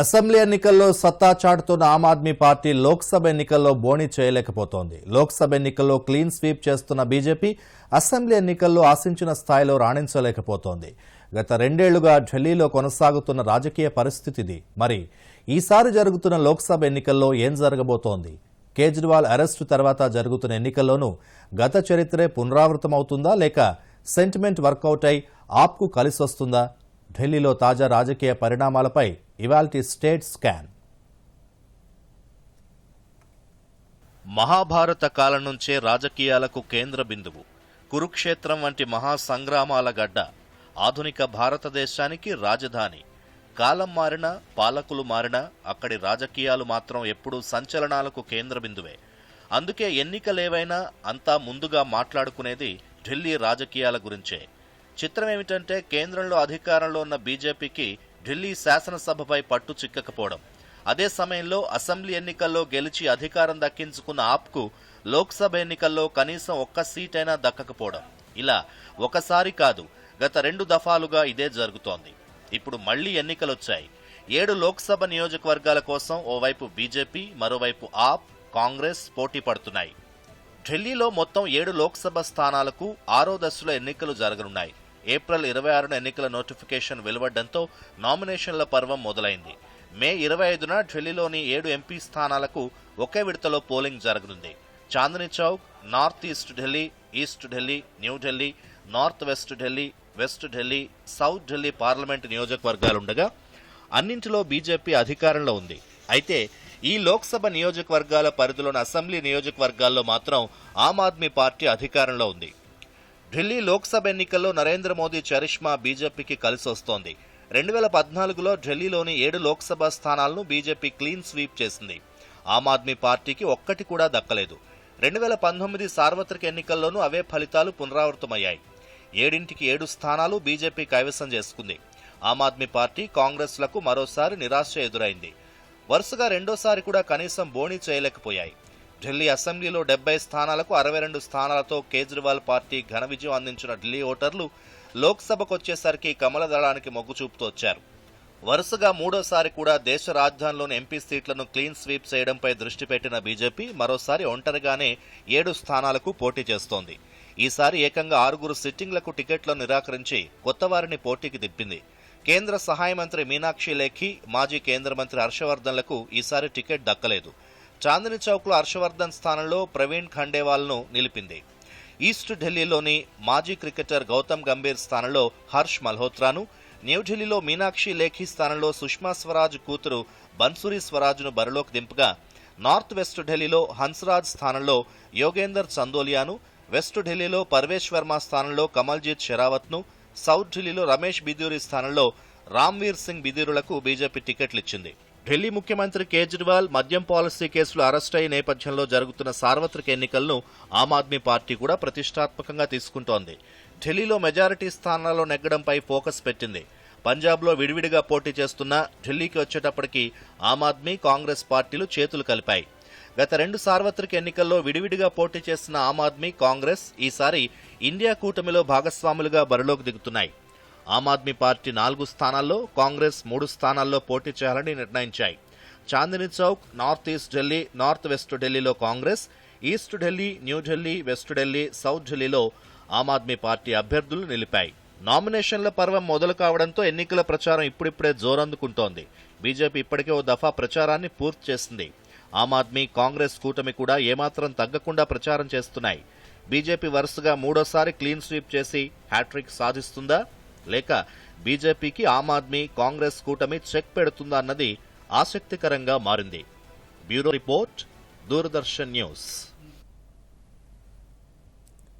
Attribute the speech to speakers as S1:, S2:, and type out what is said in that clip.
S1: Assembly ఎన్నికల్లో సత్తా చాటుతున్న ఆమ్ ఆద్మీ పార్టీ లోక్సభ ఎన్నికల్లో బోణి చేయలేకపోతోంది. లోక్సభ ఎన్నికల్లో క్లీన్ స్వీప్ చేస్తున్న బీజేపీ అసెంబ్లీ ఎన్నికల్లో ఆశించిన స్థాయిలో రాణించలేకపోతోంది. గత రెండేళ్ళుగా ఢిల్లీలో కొనసాగుతున్న రాజకీయ పరిస్థితి ఇది మరి ఈసారి జరుగుతున్న లోక్సభ ఎన్నికల్లో ఏం జరగబోతోంది? కేజ్రీవాల్ అరెస్టు తర్వాత జరుగుతున్న ఎన్నికల్లోనూ గత చరిత్రే పునరావృతమవుతుందా లేక సెంటిమెంట్ వర్కౌట్ అయి ఆప్కు కలిసొస్తుందా? ఢిల్లీలో తాజా రాజకీయ పరిణామాలపై ఇవాల్టి స్టేట్ స్కాన్.
S2: మహాభారత కాలం నుంచే రాజకీయాలకు కేంద్ర బిందువు. కురుక్షేత్రం వంటి మహా సంగ్రామాల గడ్డ ఆధునిక భారతదేశానికి రాజధాని. కాలం మారినా పాలకులు మారినా అక్కడి రాజకీయాలు మాత్రం ఎప్పుడూ సంచలనాలకు కేంద్ర బిందువే. అందుకే ఎన్నికలేవైనా అంతా ముందుగా మాట్లాడుకునేది ఢిల్లీ రాజకీయాల గురించే. చిత్రం ఏమిటంటే కేంద్రంలో అధికారంలో ఉన్న బీజేపీకి ఢిల్లీ శాసనసభపై పట్టు చిక్కకపోవడం. అదే సమయంలో అసెంబ్లీ ఎన్నికల్లో గెలిచి అధికారం దక్కించుకున్న ఆప్కు లోక్సభ ఎన్నికల్లో కనీసం ఒక్క సీటైనా దక్కకపోవడం. ఇలా ఒకసారి కాదు గత రెండు దఫాలుగా ఇదే జరుగుతోంది. ఇప్పుడు మళ్ళీ ఎన్నికలొచ్చాయి. ఏడు లోక్సభ నియోజకవర్గాల కోసం ఓవైపు బీజేపీ మరోవైపు ఆప్ కాంగ్రెస్ పోటీ పడుతున్నాయి. ఢిల్లీలో మొత్తం ఏడు లోక్సభ స్థానాలకు ఆరో దశలో ఎన్నికలు జరగనున్నాయి. ఏప్రిల్ ఇరవై ఆరున ఎన్నికల నోటిఫికేషన్ వెలువడంతో నామినేషన్ల పర్వం మొదలైంది. మే ఇరవై ఐదున ఢిల్లీలోని ఏడు ఎంపీ స్థానాలకు ఒకే విడతలో పోలింగ్ జరగనుంది. Chandni Chowk north east Delhi east Delhi New Delhi north west Delhi west Delhi south Delhi parliament నియోజకవర్గాలుండగా అన్నింటిలో బీజేపీ అధికారంలో ఉంది. అయితే ఈ లోక్సభ నియోజకవర్గాల పరిధిలోని అసెంబ్లీ నియోజకవర్గాల్లో మాత్రం ఆమ్ ఆద్మీ పార్టీ అధికారంలో ఉంది. ఢిల్లీ లోక్సభ ఎన్నికల్లో నరేంద్ర మోదీ చరిష్మా బీజేపీకి కలిసి వస్తోంది. రెండు వేల పద్నాలుగులో ఢిల్లీలోని ఏడు లోక్సభ స్థానాలను బీజేపీ క్లీన్ స్వీప్ చేసింది. ఆమ్ ఆద్మీ పార్టీకి ఒక్కటి కూడా దక్కలేదు. రెండు వేల పంతొమ్మిది సార్వత్రిక ఎన్నికల్లోనూ అవే ఫలితాలు పునరావృతమయ్యాయి. ఏడింటికి ఏడు స్థానాలు బీజేపీ కైవసం చేసుకుంది. ఆమ్ ఆద్మీ పార్టీ కాంగ్రెస్లకు మరోసారి నిరాశ ఎదురైంది. వరుసగా రెండోసారి కూడా కనీసం బోణి చేయలేకపోయాయి. ఢిల్లీ అసెంబ్లీలో డెబ్బై స్థానాలకు అరవై రెండు స్థానాలతో కేజ్రీవాల్ పార్టీ ఘన విజయం అందించిన ఢిల్లీ ఓటర్లు లోక్సభకు వచ్చేసరికి కమల దళానికి మొగ్గు చూపుతూ వచ్చారు. వరుసగా మూడోసారి కూడా దేశ రాజధానిలోని ఎంపీ సీట్లను క్లీన్ స్వీప్ చేయడంపై దృష్టి పెట్టిన బీజేపీ మరోసారి ఒంటరిగానే ఏడు స్థానాలకు పోటీ చేస్తోంది. ఈసారి ఏకంగా ఆరుగురు సిట్టింగ్లకు టికెట్లను నిరాకరించి కొత్త వారిని పోటీకి దిప్పింది కేంద్ర సహాయ మంత్రి మీనాక్షి లేఖి మాజీ కేంద్ర మంత్రి హర్షవర్ధన్లకు ఈసారి టికెట్ దక్కలేదు. చాందిని చౌక్లో హర్షవర్ధన్ స్థానంలో ప్రవీణ్ ఖండేవాల్ను నిలిపింది. ఈస్ట్ ఢిల్లీలోని మాజీ క్రికెటర్ గౌతమ్ గంభీర్ స్థానంలో హర్ష్ మల్హోత్రాను న్యూఢిల్లీలో మీనాక్షి లేఖి స్థానంలో సుష్మా స్వరాజ్ కూతురు బన్సురి స్వరాజ్ను బరిలోకి దింపగా నార్త్ వెస్ట్ ఢిల్లీలో హన్స్రాజ్ స్థానంలో యోగేందర్ చందోలియాను వెస్ట్ ఢిల్లీలో పర్వేష్ వర్మ స్థానంలో కమల్జీత్ షెరావత్ను సౌత్ ఢిల్లీలో రమేష్ బిదూరి స్థానంలో రామ్వీర్ సింగ్ బిదూరులకు బీజేపీ టికెట్లు ఇచ్చింది ఢిల్లీ ముఖ్యమంత్రి కేజ్రీవాల్ మద్యం పాలసీ కేసులో అరెస్ట్ అయ్యే నేపథ్యంలో జరుగుతున్న సార్వత్రిక ఎన్నికలను ఆమ్ ఆద్మీ పార్టీ కూడా ప్రతిష్టాత్మకంగా తీసుకుంటోంది. ఢిల్లీలో మెజారిటీ స్థానాల్లో నెగ్గడంపై ఫోకస్ పెట్టింది. పంజాబ్లో విడివిడిగా పోటీ చేస్తున్న ఢిల్లీకి వచ్చేటప్పటికి ఆమ్ ఆద్మీ కాంగ్రెస్ పార్టీలు చేతులు కలిపాయి. గత రెండు సార్వత్రిక ఎన్నికల్లో విడివిడిగా పోటీ చేసిన ఆమ్ ఆద్మీ కాంగ్రెస్ ఈసారి ఇండియా కూటమిలో భాగస్వాములుగా బరిలోకి దిగుతున్నాయి. ఆమ్ ఆద్మీ పార్టీ నాలుగు స్థానాల్లో కాంగ్రెస్ మూడు స్థానాల్లో పోటీ చేయాలని నిర్ణయించాయి. Chandni Chowk north east Delhi north west ఢిల్లీలో Congress east Delhi New Delhi west Delhi south ఢిల్లీలో ఆమ్ ఆద్మీ పార్టీ అభ్యర్థులు నిలిపాయి. నామినేషన్ల పర్వం మొదలు కావడంతో ఎన్నికల ప్రచారం ఇప్పుడిప్పుడే జోరందుకుంటోంది. బీజేపీ ఇప్పటికే ఓ దఫా ప్రచారాన్ని పూర్తి చేసింది. ఆమ్ ఆద్మీ కాంగ్రెస్ కూటమి కూడా ఏమాత్రం తగ్గకుండా ప్రచారం చేస్తున్నాయి. బీజేపీ వరుసగా మూడోసారి క్లీన్ స్వీప్ చేసి హ్యాట్రిక్ సాధిస్తుందా? లేక బీజేపీకి ఆమ్ ఆద్మీ కాంగ్రెస్ కూటమి చెక్ పెడుతుందా అన్నది ఆసక్తికరంగా మారింది. Bureau report Doordarshan news.